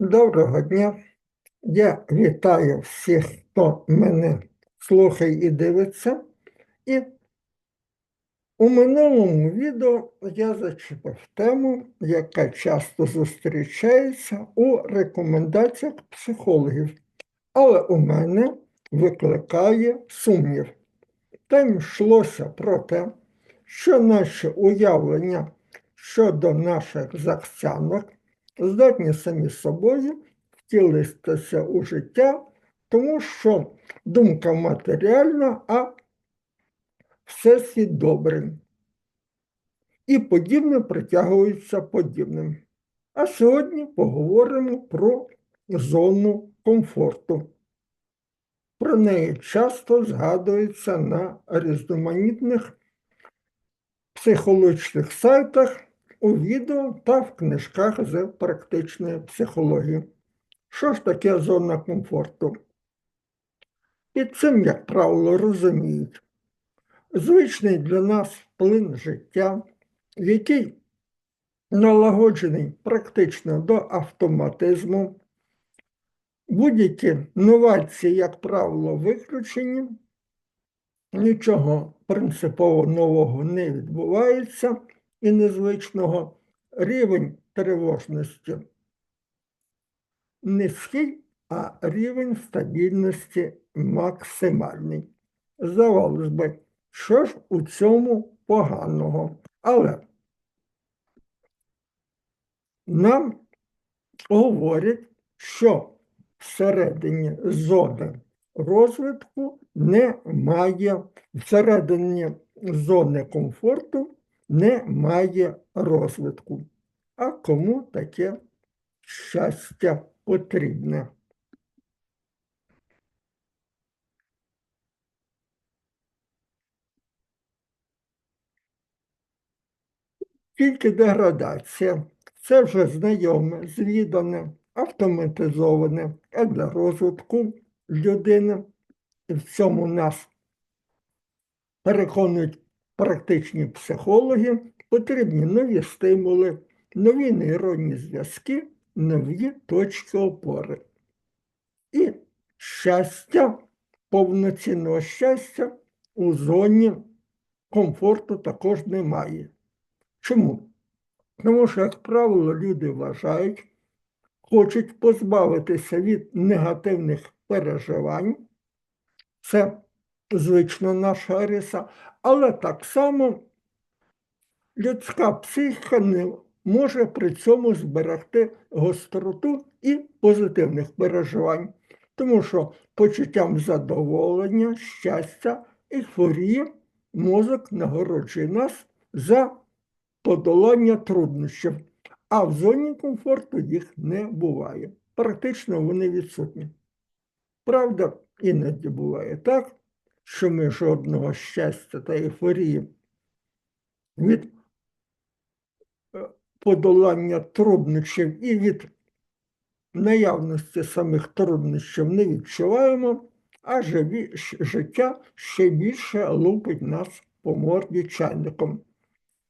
Доброго дня. Я вітаю всіх, хто мене слухає і дивиться. І у минулому відео я зачепив тему, яка часто зустрічається у рекомендаціях психологів, але у мене викликає сумнів. Там йшлося про те, що наші уявлення щодо наших захцянок здатні самі собою втілитися у життя, тому що думка матеріальна, а всесвіт добрий. І подібне притягується подібним. А сьогодні поговоримо про зону комфорту. Про неї часто згадується на різноманітних психологічних сайтах, у відео та в книжках з практичної психології. Що ж таке зона комфорту? Під цим, як правило, розуміють звичний для нас плин життя, який налагоджений практично до автоматизму, будь-які новації, як правило, виключені, нічого принципово нового не відбувається і незвичного рівень тривожності низький, а рівень стабільності максимальний. Здавалось би, що ж у цьому поганого? Але нам говорять, що всередині зони розвитку немає, всередині зони комфорту немає розвитку. А кому таке щастя потрібне? Тільки деградація це вже знайоме, звідане, автоматизоване, а для розвитку людини. В цьому нас переконують практичні психологи, потрібні нові стимули, нові нейронні зв'язки, нові точки опори. І щастя, повноцінного щастя у зоні комфорту також немає. Чому? Тому що, як правило, люди вважають, хочуть позбавитися від негативних переживань. Це звично наша риса, але так само людська психіка не може при цьому зберегти гостроту і позитивних переживань, тому що почуттям задоволення, щастя, ейфорії мозок нагороджує нас за подолання труднощів, а в зоні комфорту їх не буває. Практично вони відсутні. Правда, іноді буває так, що ми жодного щастя та ейфорії від е, подолання труднощів і від наявності самих труднощів не відчуваємо, а живі- життя ще більше лупить нас по морді чайником.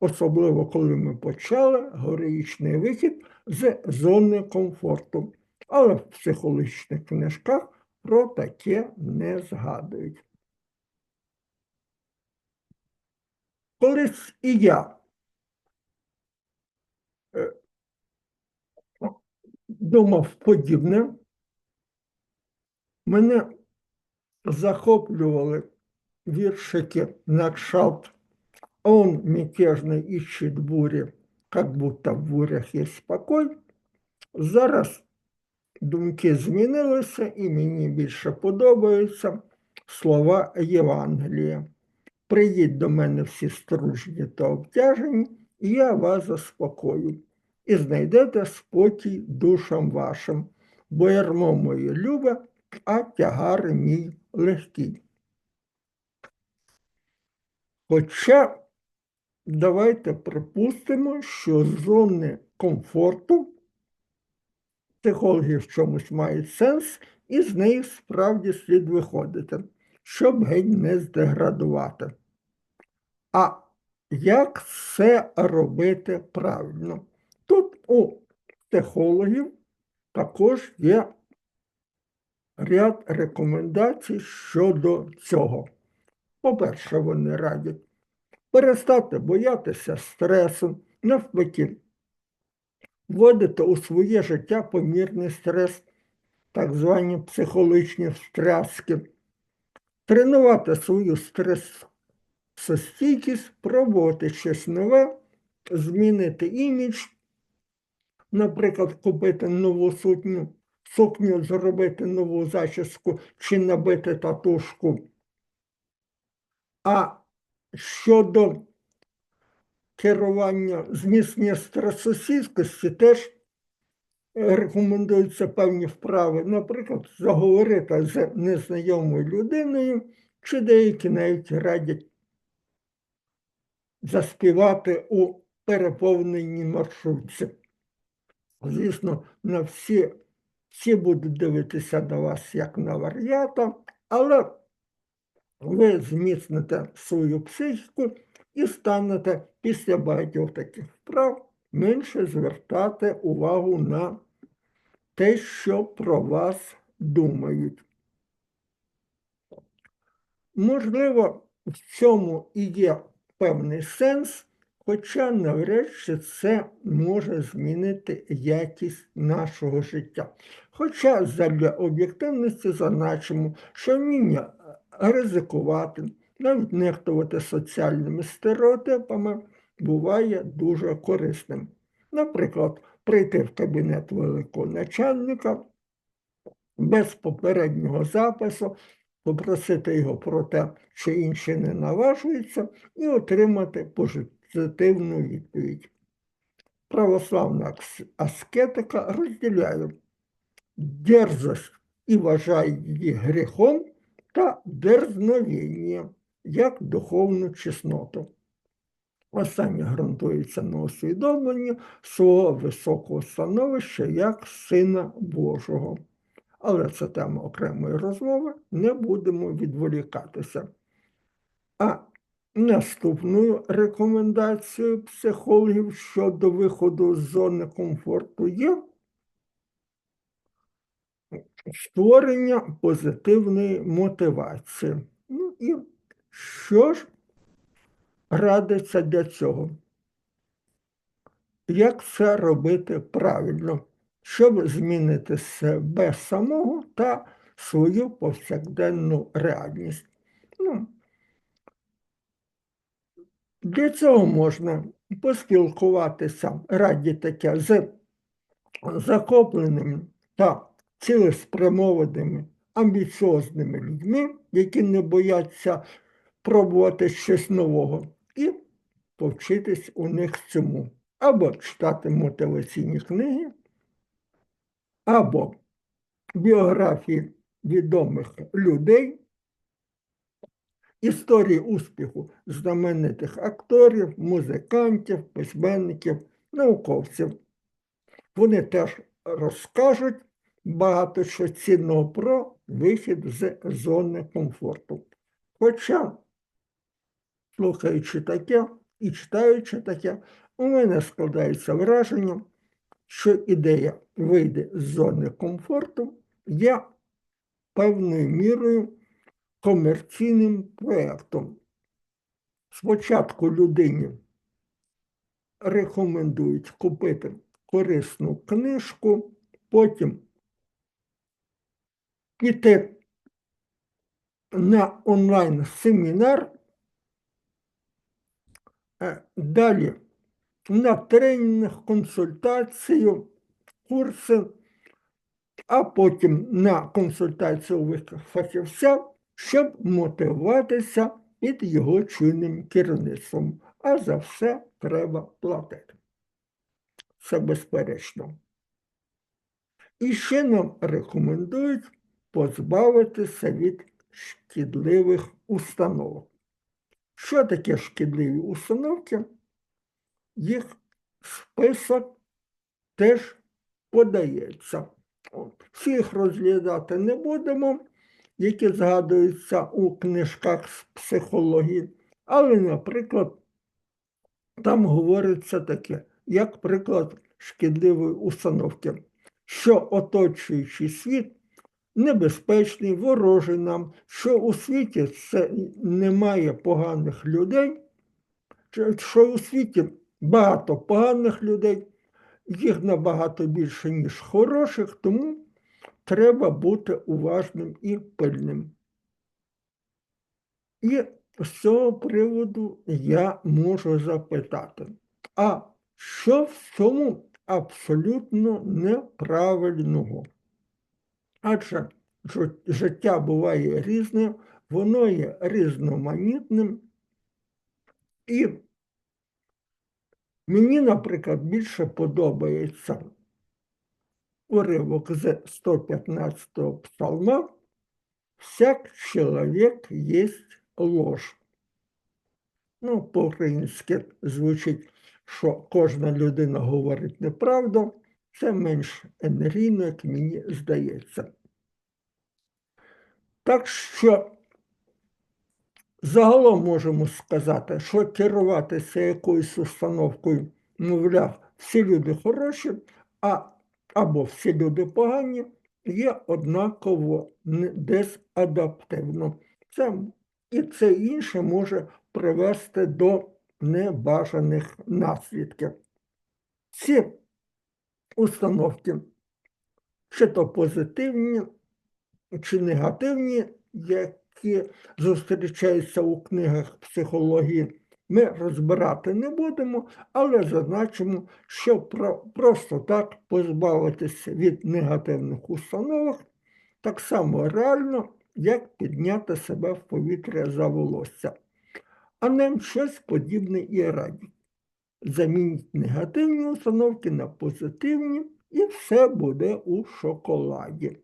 Особливо, коли ми почали героїчний вихід з зони комфорту. Але в психологічних книжках про таке не згадують. Колись і я е, думав подібне, мене захоплювали віршики на кшалт Он мятежно ищет бури, как будто в бурях є спокой. Зараз думки змінилися і мені більше подобаються слова Євангелія. Прийдіть до мене всі стружні та обтяжені, і я вас заспокою, і знайдете спокій душам вашим, бо ярмо моє любе, а тягар мій легкий. Хоча давайте припустимо, що з зони комфорту психологи в чомусь мають сенс, і з неї справді слід виходити, щоб геть не здеградувати. А як це робити правильно? Тут у психологів також є ряд рекомендацій щодо цього. По-перше, вони радять перестати боятися стресу, навпаки, вводити у своє життя помірний стрес, так звані психологічні встряски, тренувати свою стресостійкість, пробувати щось нове, змінити імідж, наприклад, купити нову сукню, сукню зробити нову зачіску чи набити татушку. А щодо керування зміцнення стресостійкості теж рекомендуються певні вправи, наприклад, заговорити з незнайомою людиною, чи деякі навіть радять заспівати у переповненій маршрутці. Звісно, на всі, всі будуть дивитися на вас як на варіата, але ви зміцните свою психіку і станете після багатьох таких вправ менше звертати увагу на те, що про вас думають. Можливо, в цьому і є певний сенс, хоча навряд чи це може змінити якість нашого життя. Хоча для об'єктивності зазначимо, що вміння ризикувати, навіть нехтувати соціальними стереотипами буває дуже корисним. Наприклад, прийти в кабінет великого начальника без попереднього запису, попросити його про те, чи інші не наважуються, і отримати позитивну відповідь. Православна аскетика розділяє дерзость і вважає її гріхом та дерзновіння як духовну чесноту. Останнє ґрунтується на усвідомленні свого високого становища як Сина Божого. Але це тема окремої розмови, не будемо відволікатися. А наступною рекомендацією психологів щодо виходу з зони комфорту є створення позитивної мотивації. Ну і що ж радиться для цього? Як це робити правильно, щоб змінити себе самого та свою повсякденну реальність? Ну, Для цього можна поспілкуватися раді таке з захопленими та цілеспрямованими, амбіціозними людьми, які не бояться пробувати щось нового, і повчитись у них цьому. Або читати мотиваційні книги, або біографії відомих людей, історії успіху знаменитих акторів, музикантів, письменників, науковців. Вони теж розкажуть багато що цінного про вихід з зони комфорту. Хоча, слухаючи таке і читаючи таке, у мене складається враження, що ідея вийде з зони комфорту є певною мірою комерційним проєктом. Спочатку людині рекомендують купити корисну книжку, потім піти на онлайн-семінар, далі на тренінг, консультацію, курси, а потім на консультацію фахівця, щоб мотивуватися під його чинним керівництвом. А за все треба платити. Це безперечно. І ще нам рекомендують позбавитися від шкідливих установок. Що таке шкідливі установки? Їх список теж подається. Всі їх розглядати не будемо, які згадуються у книжках з психології, але, наприклад, там говориться таке, як приклад, шкідливої установки, що оточуючий світ небезпечний, ворожий нам, що у світі це немає поганих людей, що- у світі багато поганих людей, їх набагато більше, ніж хороших, тому треба бути уважним і пильним. І з цього приводу я можу запитати, а що в цьому абсолютно неправильного? Адже життя буває різне, воно є різноманітним. І мені, наприклад, більше подобається уривок з 115-го псалма «Всяк чоловік єсть ложь». Ну, по-українськи звучить, що кожна людина говорить неправду, це менш енергійно, як мені здається. Так що загалом можемо сказати, що керуватися якоюсь установкою, мовляв, всі люди хороші, а або всі люди погані, є однаково дезадаптивно. Це, і це інше може привести до небажаних наслідків. Ці установки, чи то позитивні, чи негативні, які зустрічаються у книгах психології, ми розбирати не будемо, але зазначимо, що просто так позбавитися від негативних установок так само реально, як підняти себе в повітря за волосся. А нам щось подібне і радять. Замініть негативні установки на позитивні, і все буде у шоколаді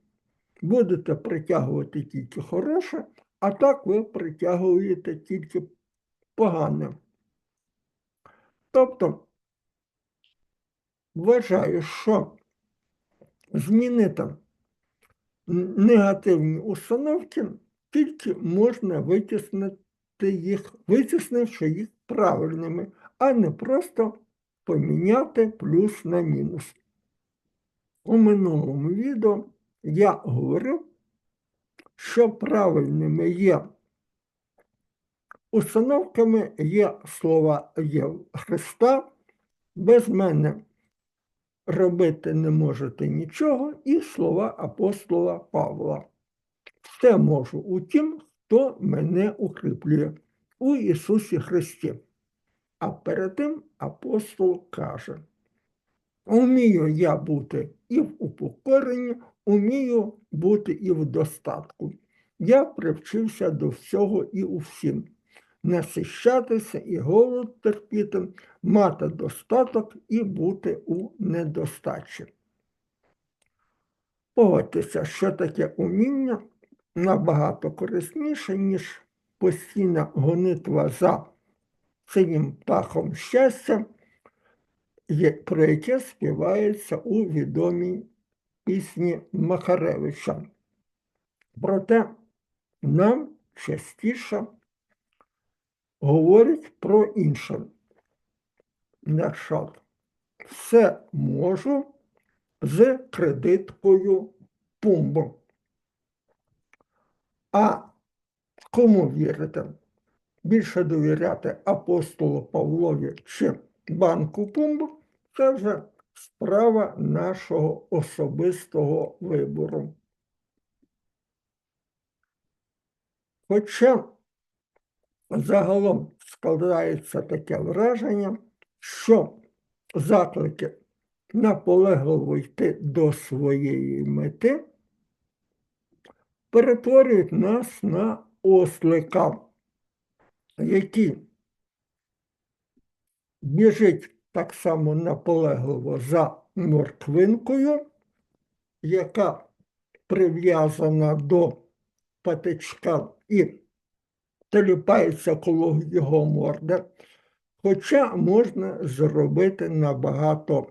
будете притягувати тільки хороше, а так ви притягуєте тільки погане. Тобто, вважаю, що змінити негативні установки тільки можна витіснити їх, витіснивши їх правильними, а не просто поміняти плюс на мінус. У минулому відео я говорив, що правильними є установками є слова є Христа, без мене робити не можете нічого, і слова апостола Павла. Все можу у тім, хто мене укріплює у Ісусі Христі. А перед тим апостол каже: Умію я бути і в упокоренні, умію бути і в достатку. Я привчився до всього і у всім. Насищатися і голод терпіти, мати достаток і бути у недостачі. Погодьтеся, що таке уміння набагато корисніше, ніж постійна гонитва за синім птахом щастя, про яке співається у відомій пісні Махаревича. Проте нам частіше говорять про інше. Якщо все можу з кредиткою пумбу. А кому вірите? Більше довіряти апостолу Павлові чи банку пумбу це вже справа нашого особистого вибору. Хоча загалом складається таке враження, що заклики наполегливо йти до своєї мети перетворюють нас на ослика, який біжить так само наполегливо за морквинкою, яка прив'язана до патичка і теліпається коло його морди. Хоча можна зробити набагато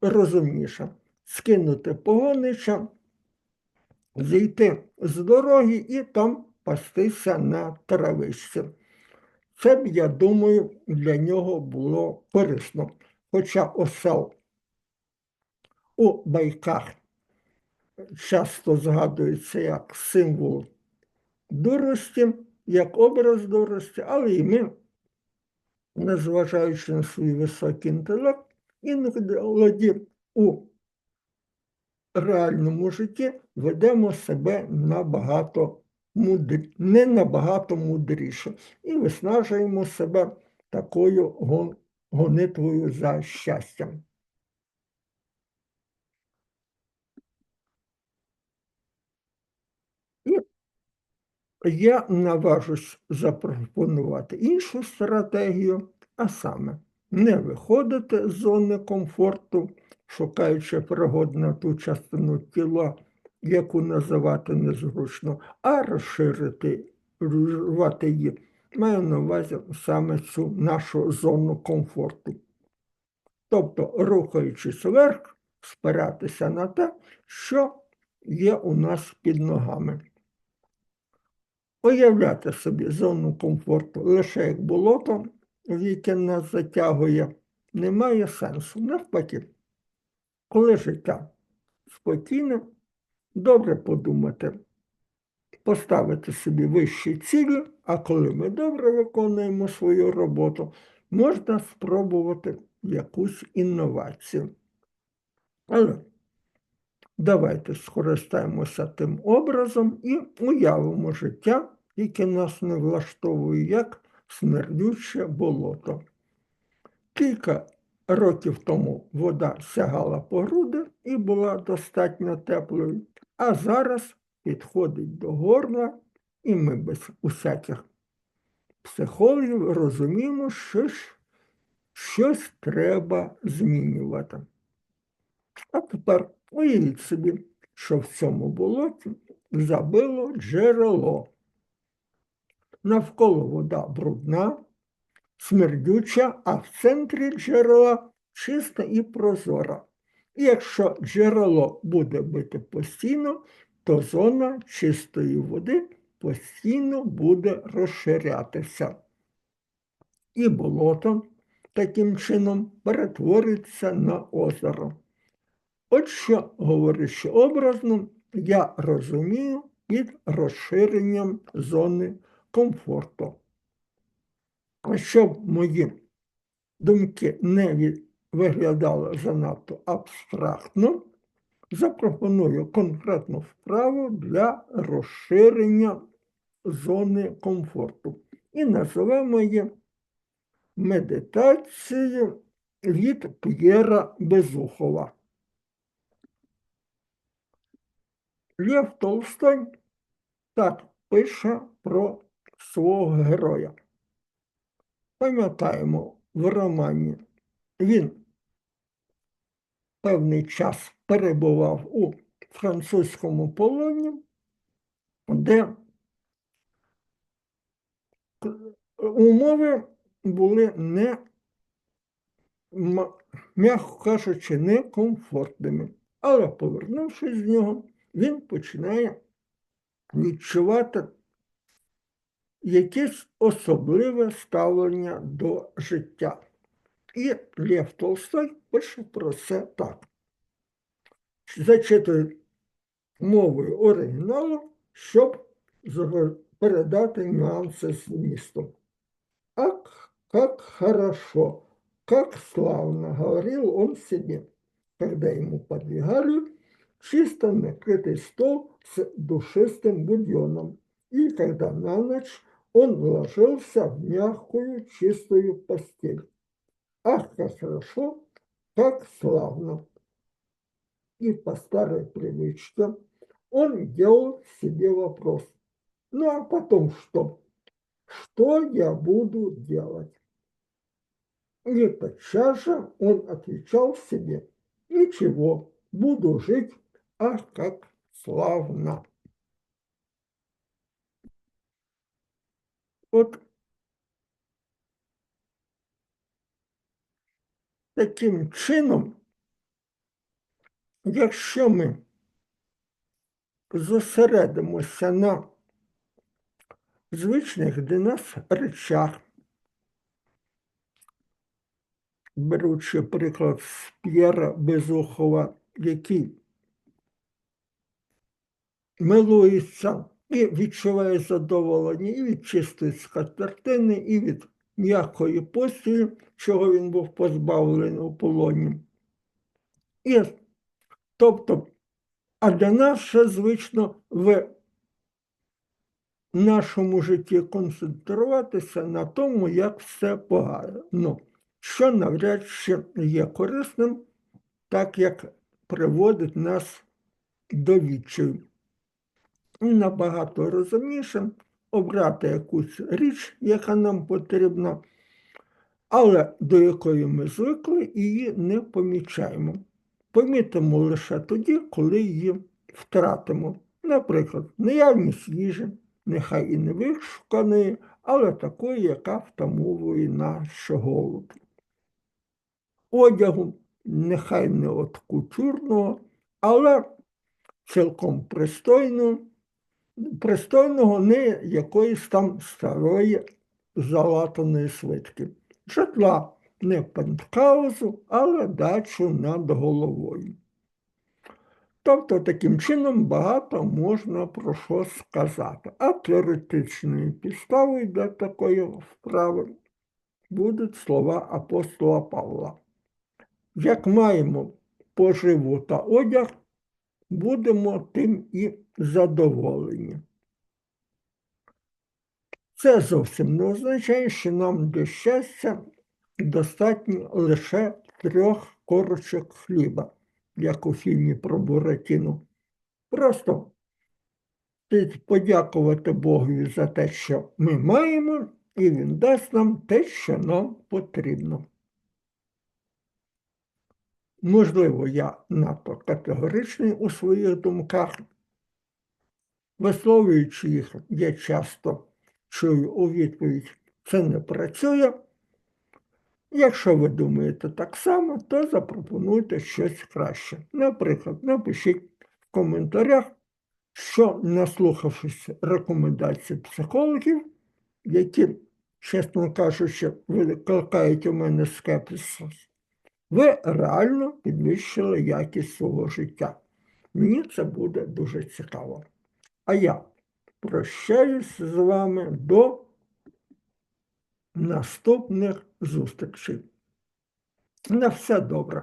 розумніше, скинути погонича, зійти з дороги і там пастися на травичці. Це б, я думаю, для нього було корисно. Хоча осел у байках часто згадується як символ дурості, як образ дурості, але і ми, незважаючи на свій високий інтелект, іноді у реальному житті ведемо себе набагато мудрі, не набагато мудріше і виснажуємо себе такою гонитвою за щастям. І я наважусь запропонувати іншу стратегію, а саме не виходити з зони комфорту, шукаючи пригод на ту частину тіла, яку називати незручно, а розширити розширювати її. Маю на увазі саме цю нашу зону комфорту. Тобто, рухаючись вверх, спиратися на те, що є у нас під ногами. Уявляти собі зону комфорту лише як болото, в яке нас затягує, немає сенсу. Навпаки, коли життя спокійне, добре подумати, поставити собі вищі цілі, а коли ми добре виконуємо свою роботу, можна спробувати якусь інновацію. Але давайте скористаємося тим образом і уявимо життя, яке нас не влаштовує, як смердюче болото. Кілька років тому вода сягала по груди і була достатньо теплою, а зараз підходить до горла, і ми без усяких психологів розуміємо, що ж щось треба змінювати. А тепер уявіть собі, що в цьому болоті забило джерело. Навколо вода брудна, смердюча, а в центрі джерела чиста і прозора. І якщо джерело буде бити постійно, то зона чистої води постійно буде розширятися. І болото таким чином перетвориться на озеро. От що, говорячи образно, я розумію під розширенням зони комфорту. Щоб мої думки не виглядали занадто абстрактно, запропоную конкретну вправу для розширення зони комфорту. І називаємо її медитацією від П'єра Безухова. Лев Толстой так пише про свого героя. Пам'ятаємо в романі, він певний час перебував у французькому полоні, де умови були не, м'яко кажучи, некомфортними. Але повернувшись з нього, він починає відчувати якесь особливе ставлення до життя. І Лев Толстой пише про це так. Зачитую мовою оригіналу, щоб передати нюанси змісту. Ах, как хорошо, как славно, говорил он себе, когда ему подвигали чисто накрытый стол с душистым бульоном, и когда на ночь он ложился в мягкую чистую постель. Ах, как хорошо, как славно! И по старой привычке он делал себе вопрос. Ну а потом что? Что я буду делать? И тотчас же он отвечал себе, ничего, буду жить, ах, как славно. Вот таким чином, якщо ми зосередимося на звичних для нас речах, беручи приклад з П'єра Безухова, який милується і відчуває задоволення і від чистої скатертини, і від м'якої постілі, чого він був позбавлений у полоні. І, тобто, а для нас ще звично в нашому житті концентруватися на тому, як все погано, що навряд чи є корисним, так як приводить нас до відчаю. Набагато розумніше обрати якусь річ, яка нам потрібна, але до якої ми звикли її не помічаємо. Помітимо лише тоді, коли її втратимо. Наприклад, наявність їжі, нехай і не вишуканої, але такої, яка втамовує наш голод. Одягу, нехай не от кутюрного, але цілком пристойного, пристойного не якоїсь там старої залатаної свитки. Житла не пентхаузу, але дачу над головою. Тобто, таким чином багато можна про що сказати. А теоретичною підставою для такої вправи будуть слова апостола Павла. Як маємо поживу та одяг, будемо тим і задоволені. Це зовсім не означає, що нам для щастя достатньо лише трьох корочок хліба, як у фільмі про Буратіну. Просто подякувати Богові за те, що ми маємо, і Він дасть нам те, що нам потрібно. Можливо, я надто категоричний у своїх думках, висловлюючи їх, я часто чую у відповідь, це не працює. Якщо ви думаєте так само, то запропонуйте щось краще. Наприклад, напишіть в коментарях, що, наслухавшись рекомендацій психологів, які, чесно кажучи, викликають у мене скепсис, ви реально підвищили якість свого життя. Мені це буде дуже цікаво. А я прощаюсь з вами до наступних зустрічей. На все добре.